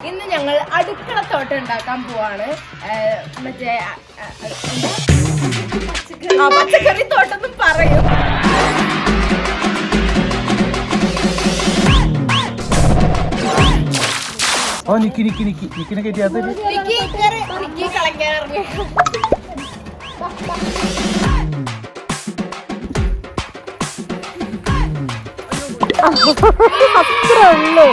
ഇന്ന് ഞങ്ങൾ അടുക്കള തോട്ടം ഉണ്ടാക്കാൻ പോവാണ്. മറ്റേ പച്ചക്കറി- തോട്ടം പറയും. ഓ നിക്കി നിക്കി നിക്കി. നിക്കിനെ കയറ്റിയാത്ത റിക്കി റിക്കി കളയ്ക്കാൻ ഇറങ്ങി. അത്രേ ഉള്ളൂ.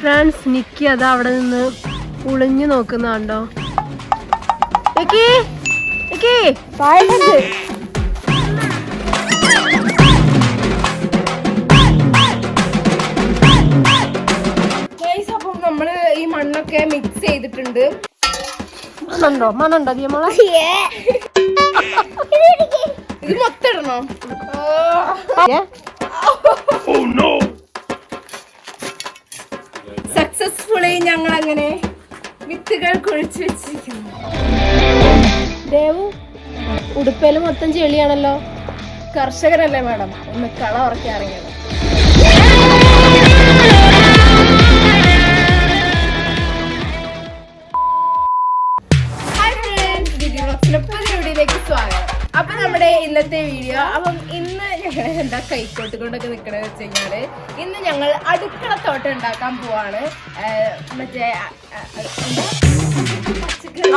ഫ്രണ്ട്സ് നിക്കി അത് അവിടെ നിന്ന് ഉളിഞ്ഞു നോക്കുന്നുണ്ടോ? നിക്കി നിക്കി. ഗൈസ് അപ്പം നമ്മൾ ഈ മണ്ണൊക്കെ മിക്സ് ചെയ്തിട്ടുണ്ട്. മണ്ണുണ്ടോ? മണ്ണുണ്ടോ ദിയമോളെ ഇത് മൊത്തം ഇടണോ? സക്സസ്ഫുള്ളി ഞങ്ങൾ അങ്ങനെ വിത്തുകൾ കുഴിച്ചു വെച്ചിരിക്കുന്നു. ദേവു ഉടുപ്പേൽ മൊത്തം ചെളിയാണല്ലോ. കർഷകരല്ലേ മാഡം? ഒന്ന് കള ഉറക്കി സ്വാഗതം. അപ്പൊ നമ്മുടെ ഇന്നത്തെ വീഡിയോ അപ്പം എന്താ കൈക്കോട്ട് കൊണ്ടൊക്കെ നിക്കണെന്ന് വെച്ച് കഴിഞ്ഞാൽ ഇന്ന് ഞങ്ങൾ അടുക്കളത്തോട്ടം ഉണ്ടാക്കാൻ പോവാണ്. മറ്റേ?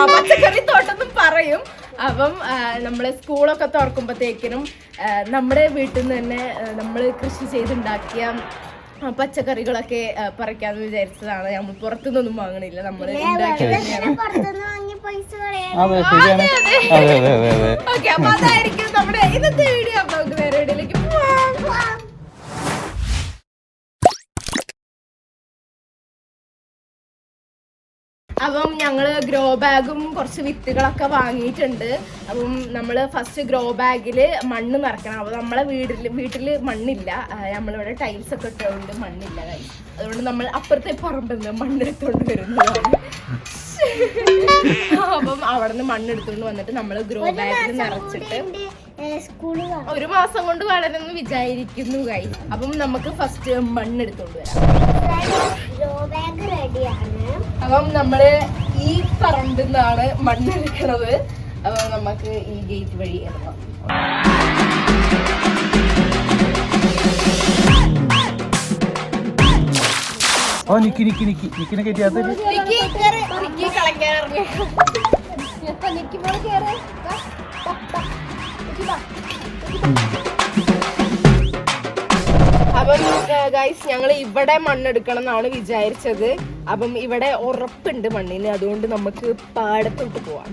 പച്ചക്കറി- തോട്ടം പറയും. അപ്പം നമ്മൾ സ്കൂളൊക്കെ തുറക്കുമ്പോഴത്തേക്കിനും നമ്മുടെ വീട്ടിൽ നിന്ന് തന്നെ നമ്മൾ കൃഷി ചെയ്തുണ്ടാക്കിയ പച്ചക്കറികളൊക്കെ പറിക്കാന്ന് വിചാരിച്ചതാണ്. നമ്മൾ പുറത്തുനിന്നൊന്നും വാങ്ങണില്ല. നമ്മൾ ഓക്കെ അപ്പൊ അതായിരിക്കും നമ്മുടെ ഇന്നത്തെ വീഡിയോ. അപ്പൊ നമുക്ക് വേറെ വീഡിയോയിലേക്ക് പോവാം. അപ്പം ഞങ്ങൾ ഗ്രോ ബാഗും കുറച്ച് വിത്തുകളൊക്കെ വാങ്ങിയിട്ടുണ്ട്. അപ്പം നമ്മൾ ഫസ്റ്റ് ഗ്രോ ബാഗിൽ മണ്ണ് നിറക്കണം. അപ്പോൾ നമ്മളെ വീട്ടിൽ വീട്ടിൽ മണ്ണില്ല. നമ്മളിവിടെ ടൈൽസ് ഒക്കെ ഇട്ടുകൊണ്ട് മണ്ണില്ല. അതുകൊണ്ട് നമ്മൾ അപ്പുറത്തെ പറമ്പിൽ നിന്ന് മണ്ണെടുത്തോണ്ട് വരുന്നതാണ്. അപ്പം അവിടെ നിന്ന് മണ്ണെടുത്തോണ്ട് വന്നിട്ട് നമ്മൾ ഗ്രോ ബാഗിൽ നിറച്ചിട്ട് ഒരു മാസം കൊണ്ട് വളരുമെന്ന് വിചാരിക്കുന്നു കൈ അപ്പം നമുക്ക് ഫസ്റ്റ് മണ്ണെടുത്തോണ്ട് വരാം. അപ്പം നമ്മൾ ഈ പറമ്പിൽ നിന്നാണ് മണ്ണെടുക്കണത് അപ്പൊ നമുക്ക് ഈ ഗേറ്റ് വഴി ഇറങ്ങാം. ഓ നിക്കി നിക്കി നിക്കിനെ കയറ്റിയാത്ത അപ്പം ഗൈസ് ഞങ്ങൾ ഇവിടെ മണ്ണെടുക്കണം എന്നാണ് വിചാരിച്ചത്. അപ്പം ഇവിടെ ഉറപ്പുണ്ട് മണ്ണിന്. അതുകൊണ്ട് നമുക്ക് പാടത്തോട്ട് പോവാം.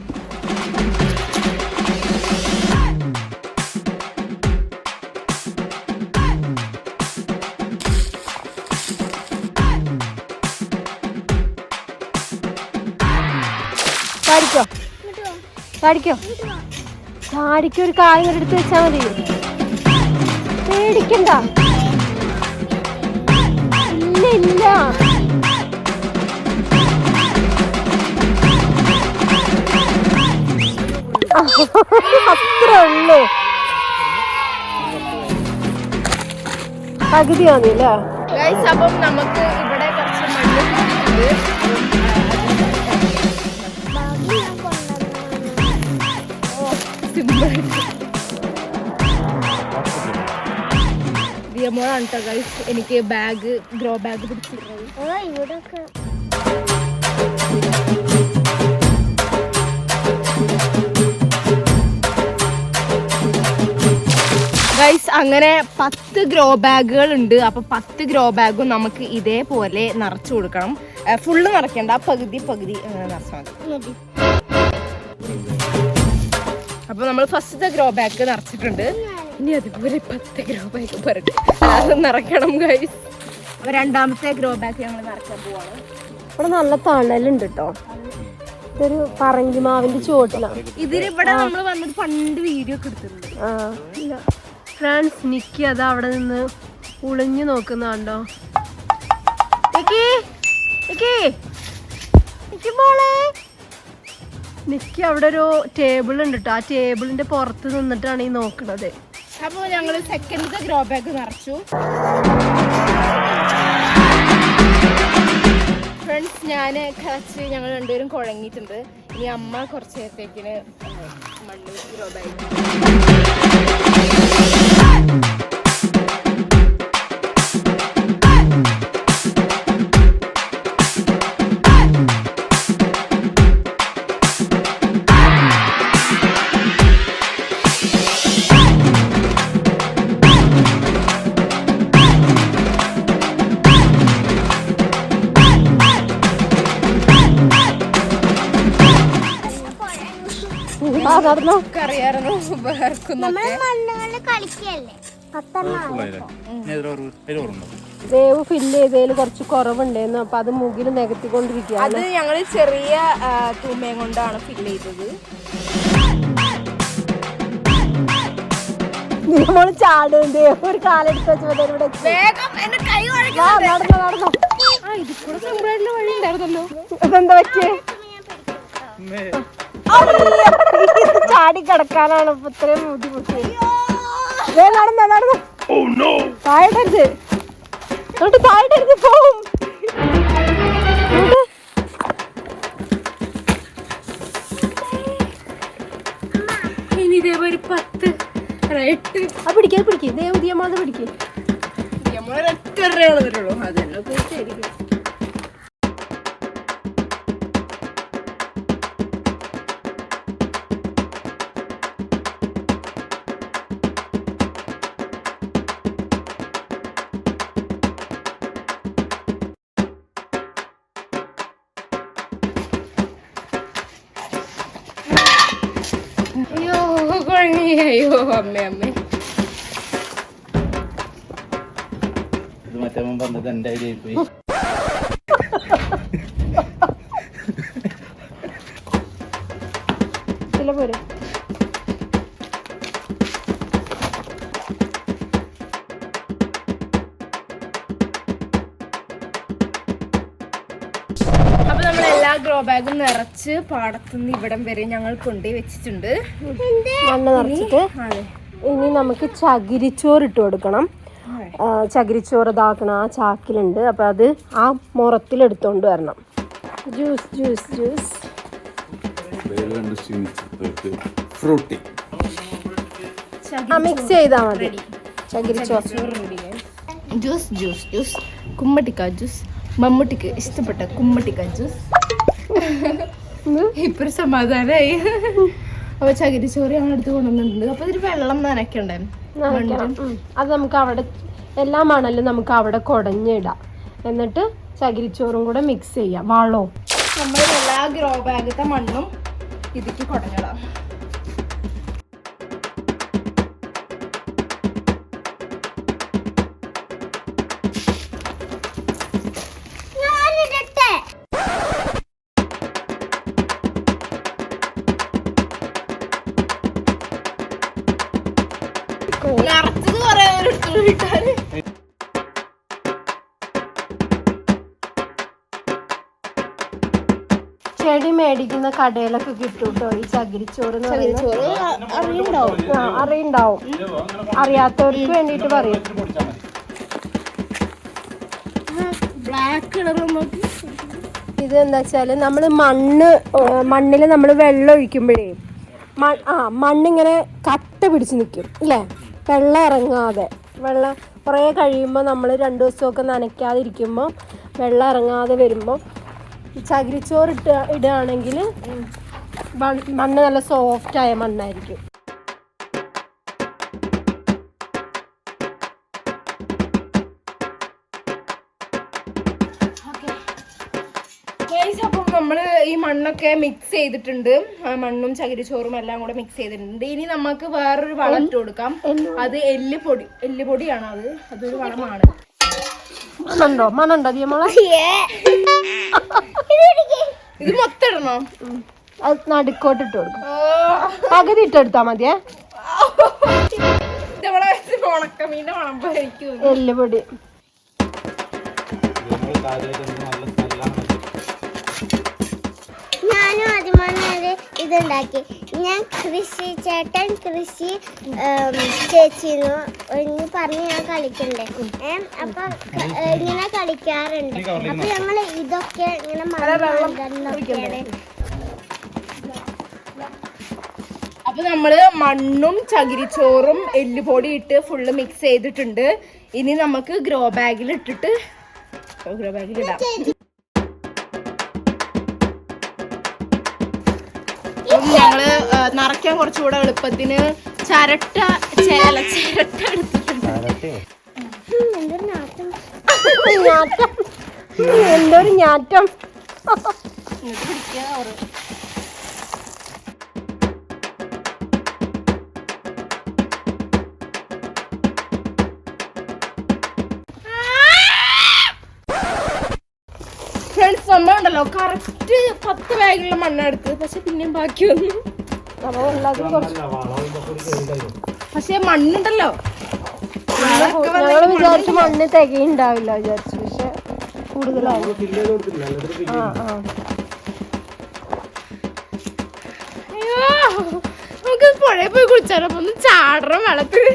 ഒരു കായ് എടുത്ത് വെച്ചാൽ മതി. പേടിക്കണ്ട. ഇല്ല. അത്ര ഉള്ളൂ. പകുതി മതിയല്ലേ ഗൈസ് അപ്പം നമുക്ക് ഇവിടെ കുറച്ച് മണ്ണ് കിട്ടിയിട്ടുണ്ട് കേട്ടോ ഗൈസ് എനിക്ക് ബാഗ് ഗ്രോ ബാഗ് പിടിച്ചിട്ടുള്ളത്. ഗൈസ് അങ്ങനെ പത്ത് ഗ്രോ ബാഗുകൾ ഉണ്ട്. അപ്പൊ പത്ത് ഗ്രോ ബാഗും നമുക്ക് ഇതേപോലെ നിറച്ചു കൊടുക്കണം. ഫുള്ള് നിറയ്ക്കണ്ട. പകുതി പകുതി നിറച്ചാൽ മതി. അപ്പൊ നമ്മൾ ഫസ്റ്റത്തെ ഗ്രോ ബാഗ് നിറച്ചിട്ടുണ്ട്. ഇനി അതുപോലെ പത്ത് ഗ്രോ ബാഗ് പറട്ട് അത് നിറയ്ക്കണം ഗൈസ് അപ്പൊ രണ്ടാമത്തെ ഗ്രോ ബാഗ് ഞങ്ങൾ നിറയ്ക്കാൻ പോവാണ്. ഇവിടെ നല്ല തണലുണ്ട് കേട്ടോ ഇതൊരു പറങ്കി മാവിന്റെ ചുവട്ടിലാണ് ഇതിലിവിടെ നമ്മൾ വന്നിട്ട് പണ്ട് വീഡിയോ ഒക്കെ എടുത്തിട്ടുണ്ട്. ആ. ഫ്രണ്ട്സ് നിക്കി അത് അവിടെ നിന്ന് ഉളിഞ്ഞു നോക്കുന്നുണ്ടോ? നിക്കി അവിടെ ഒരു ടേബിൾ ഉണ്ട് കേട്ടോ ആ ടേബിളിന്റെ പുറത്ത് നിന്നിട്ടാണ് ഈ നോക്കണത്. അപ്പോൾ ഞങ്ങൾ സെക്കൻഡ് ഗ്രോ ബാഗ് നിറച്ചു. ഫ്രണ്ട്സ് ഞാൻ കളച്ച് ഞങ്ങൾ രണ്ടുപേരും കുഴങ്ങിയിട്ടുണ്ട്. ഇനി അമ്മ കുറച്ച് നേരത്തേക്കിന് മണ്ണ് ഗ്രോ ബാഗ് മണ്ണുകളിൽ കളിക്കല്ലേ? വേവ് ഫില്ല് ചെയ്തതിൽ കുറച്ച് കുറവുണ്ടായിരുന്നു. അപ്പൊ അത് മുകിൽ നികത്തിക്കൊണ്ടിരിക്കുകയാണ്. അത് ഞങ്ങൾ ചെറിയ ആ, തൂമയും കൊണ്ടാണ് ഫില്ല് ചെയ്തത്. നമ്മൾ ചാടുണ്ട് ഒരു കാലെടുത്ത് വെച്ചപ്പോ ഇവിടെ വേഗം എന്റെ കൈ വാ, നടന്നോ നടന്നോ. ആ ഇത് കൂടെ വഴി ഉണ്ടായിരുന്നല്ലോ. അതെന്താ പറ്റിയേ? ചാടി കിടക്കാനാണ് ഇപ്പൊ ഇത്രയും ബുദ്ധിമുട്ട്. നടന്നോ നടന്നോ. താഴെടുത്ത് എന്നിട്ട് താഴെടുത്ത് പോവും. ഇനി ഇതേപോലെ ഒരു പത്ത് എട്ട്. ആ പിടിക്കുക പിടിക്കുക ദേ ഉദിയമാത പിടിക്കുക നമ്മളൊരൊറ്റ അതെന്നെ ശരിക്കും. അയ്യോ അമ്മേ അമ്മേ ഇത് മറ്റേ മുമ്പ് എന്റെ പോയി. ഗ്രോ ബാഗും നിറച്ച് പാടത്തുനിന്ന് ഇവിടം വരെ ഞങ്ങൾ കൊണ്ടുപോയി വെച്ചിട്ടുണ്ട്. മണ്ണ് നിറച്ചിട്ട് ഇനി നമുക്ക് ചകിരിച്ചോറ് ഇട്ട് കൊടുക്കണം. ചകിരിച്ചോറ് ഇതാക്കണം ആ ചാക്കിലുണ്ട്. അപ്പൊ അത് ആ മുറത്തിൽ എടുത്തോണ്ട് വരണം. Juice juice juice Frooti mix ചെയ്താൽ മതി. ചകിരിച്ചോറ്. ജ്യൂസ് ജ്യൂസ് ജ്യൂസ് കുമ്മട്ടിക്ക ജ്യൂസ് മമ്മൂട്ടിക്ക് ഇഷ്ടപ്പെട്ട കുമ്മട്ടിക്ക ജ്യൂസ് ഇപ്പൊ ഒരു സമാധാനമായി അപ്പൊ ചകിരിച്ചോറ് ഞങ്ങൾ എടുത്ത് കൊണ്ടുവന്നിട്ടുണ്ട്. അപ്പൊ ഇതിൽ വെള്ളം നനയ്ക്കണ്ടേ? അത് നമുക്ക് അവിടെ എല്ലാ മണലും നമുക്ക് അവിടെ കുടഞ്ഞിടാം. എന്നിട്ട് ചകിരിച്ചോറും കൂടെ മിക്സ് ചെയ്യാം. വളവും നമ്മൾ എല്ലാ ഗ്രോ ബാഗത്തെ മണ്ണും ഇതിക്ക് കുടഞ്ഞിടാം. വിട്ടാൽ ചെടി മേടിക്കുന്ന കടയിലൊക്കെ കിട്ടും കേട്ടോ ഈ ചകിരിച്ചോറ് അറിയുണ്ടാവും. അറിയാത്തവർക്ക് വേണ്ടിട്ട് പറയും. ബ്ലാക്ക് കളർ നോക്കി ഇത് എന്താ വെച്ചാൽ നമ്മൾ മണ്ണ് മണ്ണിൽ നമ്മൾ വെള്ളം ഒഴിക്കുമ്പോഴേ മ- ആ മണ്ണിങ്ങനെ കട്ട പിടിച്ച് നിൽക്കും അല്ലേ വെള്ളം ഇറങ്ങാതെ. വെള്ളം കുറേ കഴിയുമ്പോൾ നമ്മൾ രണ്ട് ദിവസമൊക്കെ നനയ്ക്കാതിരിക്കുമ്പോൾ വെള്ളം ഇറങ്ങാതെ വരുമ്പോൾ ചകിരിച്ചോറ് ഇട്ട് ഇടുകയാണെങ്കിൽ മണ്ണ് നല്ല സോഫ്റ്റായ മണ്ണായിരിക്കും. നമ്മൾ ഈ മണ്ണൊക്കെ മിക്സ് ചെയ്തിട്ടുണ്ട്. മണ്ണും ചകിരിച്ചോറും എല്ലാം കൂടെ മിക്സ് ചെയ്തിട്ടുണ്ട്. ഇനി നമുക്ക് വേറൊരു വളം ഇട്ട് കൊടുക്കാം. അത് എല്ല് പൊടി. എല്ല് പൊടിയാണ് അത്? അതൊരു വളമാണ്. മണ്ണുണ്ടോ മണ്ണുണ്ടോ ദിയമോളെ? ഇത് മൊത്തം ഇടണോ? അത് നടുക്കോട്ട് ഇട്ട് കൊടുക്കും. പകുതി ഇട്ടെടുത്താ മതിയേ. ഉണക്കമീന്റെ മണം. എല്ലുപൊടി. ഇതുണ്ടാക്കി. ഞാൻ കൃഷി ചേട്ടൻ കൃഷി ചേച്ചിന്നു. ഒന്ന് പറഞ്ഞ് ഞാൻ കളിക്കണ്ടേ? ഏ അപ്പൊ ഇങ്ങനെ കളിക്കാറുണ്ട്. അപ്പൊ ഞങ്ങൾ ഇതൊക്കെ ഇങ്ങനെ അപ്പൊ നമ്മൾ മണ്ണും ചകിരിച്ചോറും എല്ലുപൊടി ഇട്ട് ഫുള്ള് മിക്സ് ചെയ്തിട്ടുണ്ട്. ഇനി നമുക്ക് ഗ്രോ ബാഗിൽ ഇട്ടിട്ട് ഗ്രോ ബാഗിൽ ഇടാം. നിറയ്ക്കാൻ കുറച്ചുകൂടെ എളുപ്പത്തിന് ചരട്ട ചേല ചിരട്ട എടുത്തിട്ടുണ്ട്. എന്തൊരു ഞാറ്റം. ഫ്രണ്ട്സ് നമ്മ ഉണ്ടല്ലോ. കറക്റ്റ് പത്ത് ബാഗിലുള്ള മണ്ണെടുത്ത്. പക്ഷെ പിന്നെയും ബാക്കി വന്നു നമ്മൾ എല്ലാത്തിനും കുറച്ച് പക്ഷെ മണ്ണുണ്ടല്ലോ. ഞങ്ങൾ വിചാരിച്ചു മണ്ണ് തികയുണ്ടാവില്ല വിചാരിച്ചു. പക്ഷെ കൂടുതലായി. ആ ആ അയ്യോ നമുക്ക് പുഴയിൽ പോയി കുളിച്ചാലോ? ഒന്ന് ചാടണം വെള്ളത്തിൽ.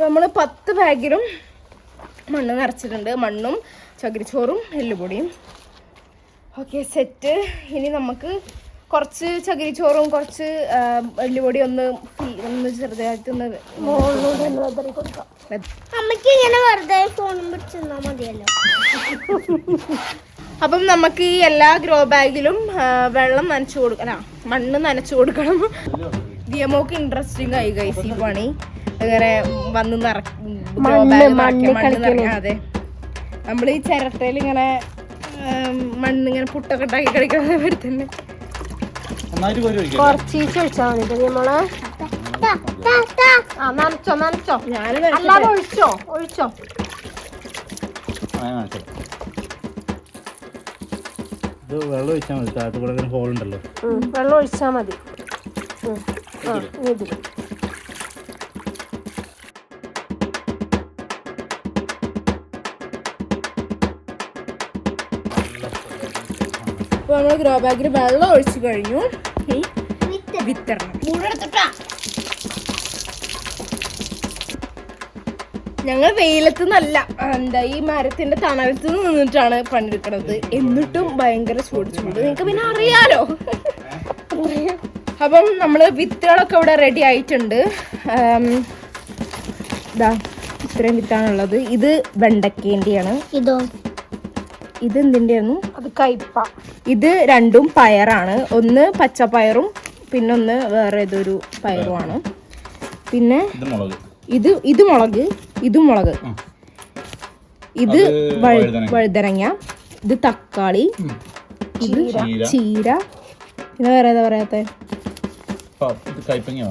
നമ്മൾ നമ്മൾ പത്ത് ബാഗിലും മണ്ണ് നിറച്ചിട്ടുണ്ട്. മണ്ണും ചകിരിച്ചോറും എല്ലുപൊടിയും. Okay set. ഇനി നമുക്ക് കുറച്ച് ചകിരിച്ചോറും കുറച്ച് എല്ലുപൊടി ഒന്ന് ഒന്ന് മുകളിലൂടെ ഒന്ന് അമ്മയ്ക്ക് ഇങ്ങനെ വെറുതെ ഫോണും പിടിച്ചിരുന്നാ മതിയല്ലോ. അപ്പം നമുക്ക് ഈ എല്ലാ ഗ്രോ ബാഗിലും വെള്ളം നനച്ചു കൊടുക്കണം ആ മണ്ണ് നനച്ചു കൊടുക്കണം. ഗിയമോക്ക് ഇൻട്രസ്റ്റിംഗ് ആയി ഗൈസ് ഈ പണി. അങ്ങനെ വന്ന് നിറക്കും അതെ. നമ്മൾ ഈ ചിരട്ടയിൽ ഇങ്ങനെ മണ്ണിങ്ങനെ പുട്ടൊക്കെ ഉണ്ടാക്കി കളിക്കുന്ന മാതിരി തന്നെ. കുറച്ചീച്ച് മതി നമ്മൾ ടാ, ടാ, ടാ. ആ നനച്ചോ നനച്ചോ. ഞാൻ അല്ലാതെ ഒഴിച്ചോ. ഇത് വെള്ളം ഒഴിച്ചാൽ മതി താഴത്ത് കൂടെ ഹോൾ ഉണ്ടല്ലോ. വെള്ളം ഒഴിച്ചാൽ മതി. ആ ഇനി ഇപ്പൊ നമ്മൾ ഗ്രോ ബാഗിൽ വെള്ളം ഒഴിച്ചു കഴിഞ്ഞു. വിത്തരണം. ഞങ്ങൾ വെയിലത്ത് നല്ല എന്താ ഈ മരത്തിന്റെ തണലത്ത് നിന്നിട്ടാണ് പണിയെടുക്കുന്നത് എന്നിട്ടും ഭയങ്കര ചൂട് ചൂട്. നിങ്ങക്ക് പിന്നെ അറിയാലോ. അപ്പം നമ്മൾ വിത്തുകളൊക്കെ ഇവിടെ റെഡി ആയിട്ടുണ്ട്. ഇതാ ഇത്രയും വിത്താണുള്ളത്. ഇത് വെണ്ടക്കേന്റെയാണ്. ഇതോ? ഇത് എന്തിന്റെയാണ് അത് കയ്പ ഇത് രണ്ടും പയറാണ്. ഒന്ന് പച്ചപ്പയറും പിന്നെ ഒന്ന് വേറെ ഏതൊരു പയറുമാണ്. പിന്നെ ഇത് മുളക്. ഇത് ഇത് മുളക് ഇത് മുളക്. ഇത് വഴുതനങ്ങ. ഇത് തക്കാളി ഇത് ചീര. പിന്നെ വേറെ ഏതാ പറയാത്ത? കൈപ്പങ്ങ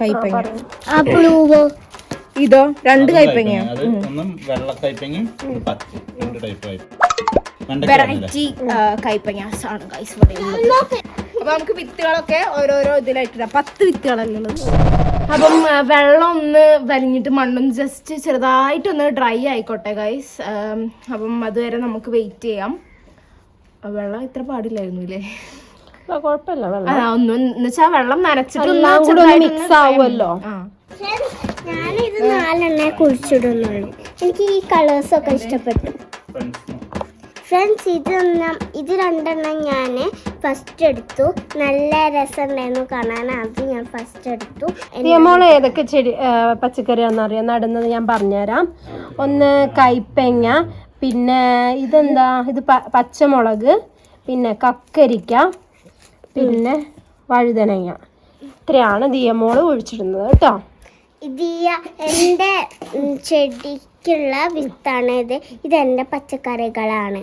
കൈപ്പങ്ങ. ആ ബ്ലൂവോ ഇതോ? രണ്ട് കൈപ്പങ്ങ വെറൈറ്റി കൈപ്പങ്ങാസ് ആണ് ഗൈസ് പറയുന്നത് അപ്പൊ നമുക്ക് വിത്തുകളൊക്കെ ഓരോരോ ഇതിലായിട്ടിടാം. പത്ത് വിത്തുകളല്ലേ ഉള്ളത് അപ്പം വെള്ളം ഒന്ന് വലിഞ്ഞിട്ട് മണ്ണും ജസ്റ്റ് ചെറുതായിട്ടൊന്ന് ഡ്രൈ ആയിക്കോട്ടെ ഗൈസ് അപ്പം അതുവരെ നമുക്ക് വെയിറ്റ് ചെയ്യാം. വെള്ളം ഇത്ര പാടില്ലായിരുന്നു ഇല്ലേ? ഒന്നും എന്ന് വെള്ളം നനച്ചിട്ട് മിക്സ് ആവുമല്ലോ. ഞാനിത് നാലെണ്ണേ കുഴിച്ചിടുന്നുള്ളൂ. എനിക്ക് ഈ കളേഴ്സ് ഒക്കെ ഇഷ്ടപ്പെട്ടു. ഫ്രണ്ട്സ് ഇത് ഒന്നാം ഇത് രണ്ടെണ്ണം ഞാൻ ഫസ്റ്റ് എടുത്തു. നല്ല രസമുണ്ടായിരുന്നു കാണാൻ. അത് ഞാൻ ഫസ്റ്റ് എടുത്തു. നിയമോൾ ഏതൊക്കെ ചെടി പച്ചക്കറിയാണെന്നറിയാം നടുന്നത് ഞാൻ പറഞ്ഞുതരാം. ഒന്ന് കൈപ്പങ്ങ പിന്നെ ഇതെന്താ? ഇത് പച്ചമുളക് പിന്നെ കക്കരിക്ക പിന്നെ വഴുതനങ്ങ. ഇത്രയാണ് ദിയമോൾ ഒഴിച്ചിടുന്നത് കേട്ടോ. ഇത് ഈ എന്റെ ചെടിക്കുള്ള വിത്താണ് ഇത്. ഇതെന്റെ പച്ചക്കറികളാണ്.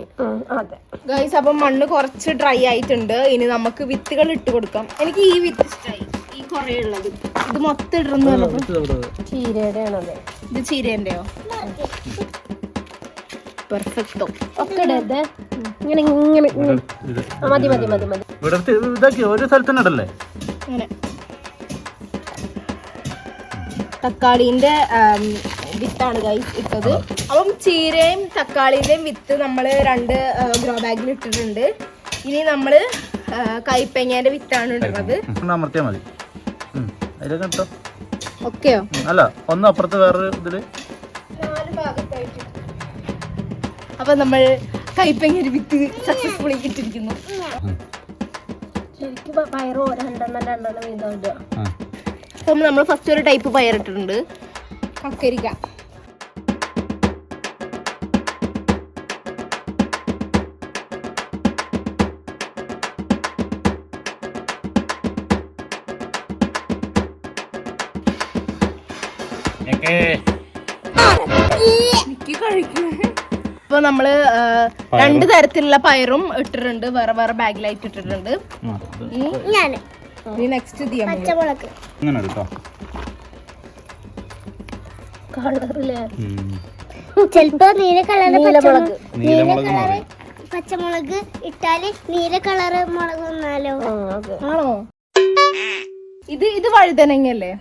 അതെ. ഗൈസ് അപ്പം മണ്ണ് കുറച്ച് ഡ്രൈ ആയിട്ടുണ്ട്. ഇനി നമുക്ക് വിത്തുകൾ ഇട്ട് കൊടുക്കാം. എനിക്ക് ഈ വിത്ത് ഇഷ്ടമായി ഈ കുറേ ഉള്ളത്. ഇത് മൊത്തം ഇടുന്നു പറഞ്ഞപ്പോ അതെ ഇത് ചീരേന്റെയോ പെർഫെക്റ്റോ ഒക്കെ ഇടരുത് ഇങ്ങനെ ഇങ്ങനെ മതി മതി മതി മതി. ഇവിടെ ഇതാക്കി ഒരു സ്ഥലത്തുണ്ടല്ലേ ഇടല്ലേ? അങ്ങനെ. തക്കാളീന്റെ വിത്താണ് ഗൈസ് ഇട്ടത്. അപ്പം ചീരയും തക്കാളിന്റെയും വിത്ത് നമ്മൾ രണ്ട് ഗ്രോ ബാഗിൽ ഇട്ടിട്ടുണ്ട്. ഇനി നമ്മൾ കൈപ്പങ്ങേന്റെ വിത്താണ് ഇടുന്നത്. അമർത്തിയാൽ മതി. ഓക്കെയോ? അല്ല ഒന്ന് അപ്പുറത്ത് വേറൊരു ഇതിൽ. അപ്പൊ നമ്മൾ കൈപ്പങ്ങ വിത്ത് സക്സസ്ഫുള്ളി ഇട്ടിരിക്കുന്നു. ശരിക്കും പയറ് രണ്ടെണ്ണം രണ്ടെണ്ണം വീതം. അപ്പം നമ്മൾ ഫസ്റ്റ് ഒരു ടൈപ്പ് പയറിട്ടിട്ടുണ്ട് കക്കരിക്ക. ഇപ്പൊ എനിക്ക് കഴിക്കും. അപ്പൊ നമ്മൾ രണ്ട് തരത്തിലുള്ള പയറും ഇട്ടിട്ടുണ്ട്. വേറെ വേറെ ബാഗിലായിട്ട് ഇട്ടിട്ടുണ്ട്. ഞാൻ ഇനി നെക്സ്റ്റ് പച്ചമുളക്. ചിലപ്പോ നീല കളറ് നീലമുളക് നീലമുളക് മതി പച്ചമുളക് ഇട്ടാൽ നീല കളറ് മുളക് വന്നാലോ? ആണോ? ഇത് ഇത് വഴുതനങ്ങ അല്ലേ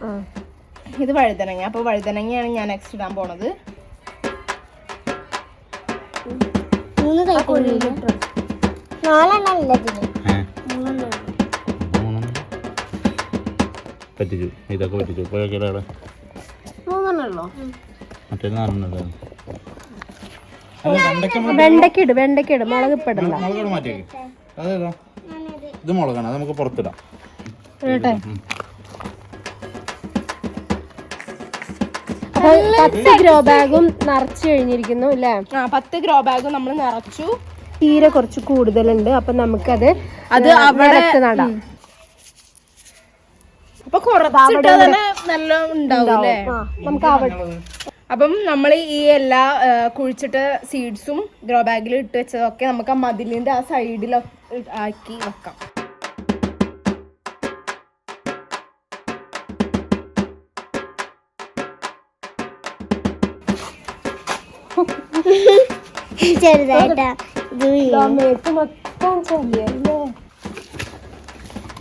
ഇത് വഴുതനങ്ങ. അപ്പൊ വഴുതനങ്ങയാണ് ഞാൻ നെക്സ്റ്റ് ഇടാൻ പോണത്. മൂന്ന് നാലെണ്ണം ഇല്ല പറ്റിച്ചു. ഇതൊക്കെ പറ്റിച്ചു പോയൊക്കെ അവിടെ മറ്റേ നാലെണ്ണല്ലേ മുളക് ഇപ്പിടണ്ട മാറ്റിയേക്ക്. അതേതാ? ഇത് മുളകാണ്. അത് നമുക്ക് പുറത്തിടാം. പത്ത് ഗ്രോ ബാഗും നിറച്ചു കഴിഞ്ഞിരിക്കുന്നു അല്ലേ? ആ പത്ത് ഗ്രോ ബാഗും നമ്മൾ നിറച്ചു. തീരെ കുറച്ച് കൂടുതലുണ്ട്. അപ്പൊ നമുക്കത് അത് അവിടെ നടാം. അപ്പൊ കുറച്ചിട്ടാ തന്നെ നല്ല ഉണ്ടാവും നമുക്ക് അവിടെ അപ്പം നമ്മൾ ഈ എല്ലാ കുഴിച്ചിട്ട സീഡ്സും ഗ്രോ ബാഗിൽ ഇട്ട് വെച്ചതൊക്കെ നമുക്ക് ആ മതിലിന്റെ ആ സൈഡിൽ ആക്കി വെക്കാം. ചെറുതായിട്ടാ മൊത്തം ചെല്ലിയല്ലേ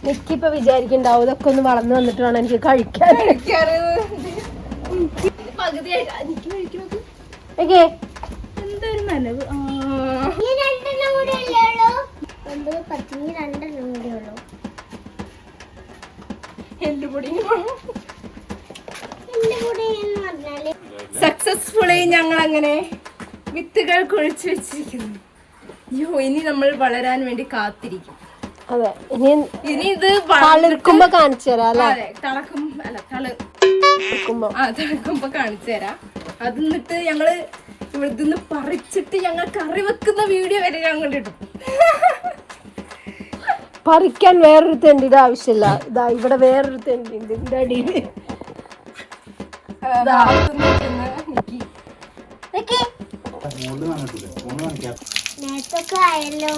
എനിക്കിപ്പൊ വിചാരിക്കണ്ടാവും ഇതൊക്കെ ഒന്ന് വളർന്നു വന്നിട്ട് വേണം എനിക്ക് കഴിക്കാൻ. എന്തൊരു നനവ്? സക്സസ്ഫുള്ളി ഞങ്ങൾ അങ്ങനെ വിത്തുകൾ കുഴിച്ചു വെച്ചിരിക്കുന്നു. അയ്യോ ഇനി നമ്മൾ വളരാൻ വേണ്ടി കാത്തിരിക്കും. അതെ ഇനി ഇനി ഇത് തളിർക്കുമ്പോ കാണിച്ചു തരാം അല്ലെ? തളക്കും അല്ല തള തളിർക്കുമ്പോ. ആ തിളക്കുമ്പോ കാണിച്ചു തരാം. അത് എന്നിട്ട് ഞങ്ങൾ ഇവിടുന്ന് പറിച്ചിട്ട് ഞങ്ങൾ കറി വെക്കുന്ന വീഡിയോ വരെ ഞങ്ങൾ ഇടും പറിക്കാൻ വേറൊരു തെണ്ടിയുടെ ആവശ്യമില്ല. ഇതാ ഇവിടെ വേറൊരു തെണ്ടി ഉണ്ട് ഇതിന്റെ അടിയിൽ. നേരത്തെ ആയല്ലോ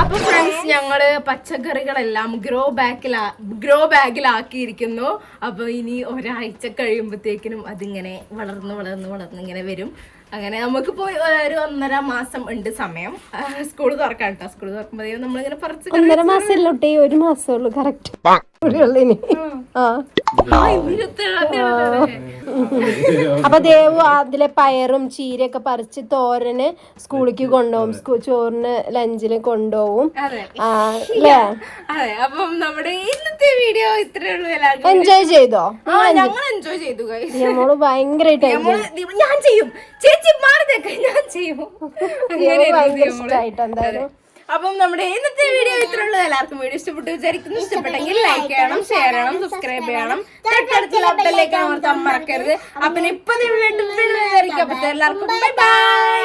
അപ്പൊ ഫ്രണ്ട്സ് ഞങ്ങൾ പച്ചക്കറികളെല്ലാം ഗ്രോ ബാഗിലാ ഗ്രോ ബാഗിലാക്കിയിരിക്കുന്നു അപ്പൊ ഇനി ഒരാഴ്ച കഴിയുമ്പോഴത്തേക്കിനും അതിങ്ങനെ വളർന്ന് വളർന്ന് വളർന്ന് ഇങ്ങനെ വരും. അങ്ങനെ നമുക്കിപ്പോ ഒരു ഒന്നര മാസം ഉണ്ട് സമയം. സ്കൂൾ തുറക്കാൻ കേട്ടോ സ്കൂൾ തുറക്കുമ്പോഴത്തേക്കും നമ്മളിങ്ങനെ പറിച്ച് ഒന്നര മാസം ഒരു മാസമേ ഉള്ളൂ കറക്റ്റ് ഇനി ആ. അപ്പൊ ദേവു അതിലെ പയറും ചീരയൊക്കെ പറിച്ച് തോരന് സ്കൂളിലേക്ക് കൊണ്ടുപോകും. സ്കൂ ചോറിന് ലഞ്ചിന് കൊണ്ടുപോകും. അതെ. അല്ലേ അതെ. അപ്പം നമ്മുടെ ഇന്നത്തെ വീഡിയോ ഇത്രേ ഉള്ളൂ എൻജോയ് ചെയ്തോ? ആ ഞങ്ങൾ എൻജോയ് ചെയ്തു. നമ്മൾ ഭയങ്കരമായിട്ട് ഞാൻ ചെയ്യും. ചേച്ചി മാറി ഞാൻ ചെയ്യും. ഭയങ്കര. ഇഷ്ടമായിട്ട് എന്തായാലും. അപ്പം നമ്മുടെ ഇന്നത്തെ വീഡിയോ ഇത്ര ഉള്ളത് എല്ലാവർക്കും വീഡിയോ ഇഷ്ടപ്പെട്ടു വിചാരിക്കുന്നു. ഇഷ്ടപ്പെട്ടെങ്കിൽ ലൈക്ക് ചെയ്യണം ഷെയർ ചെയ്യണം സബ്സ്ക്രൈബ് ചെയ്യണം. തൊട്ടടുത്തുള്ള ബെല്ലേക്ക് അമർത്താൻ മറക്കരുത്. അപ്പം ഇപ്പൊ നിങ്ങൾ എല്ലാവർക്കും ബൈ ബൈ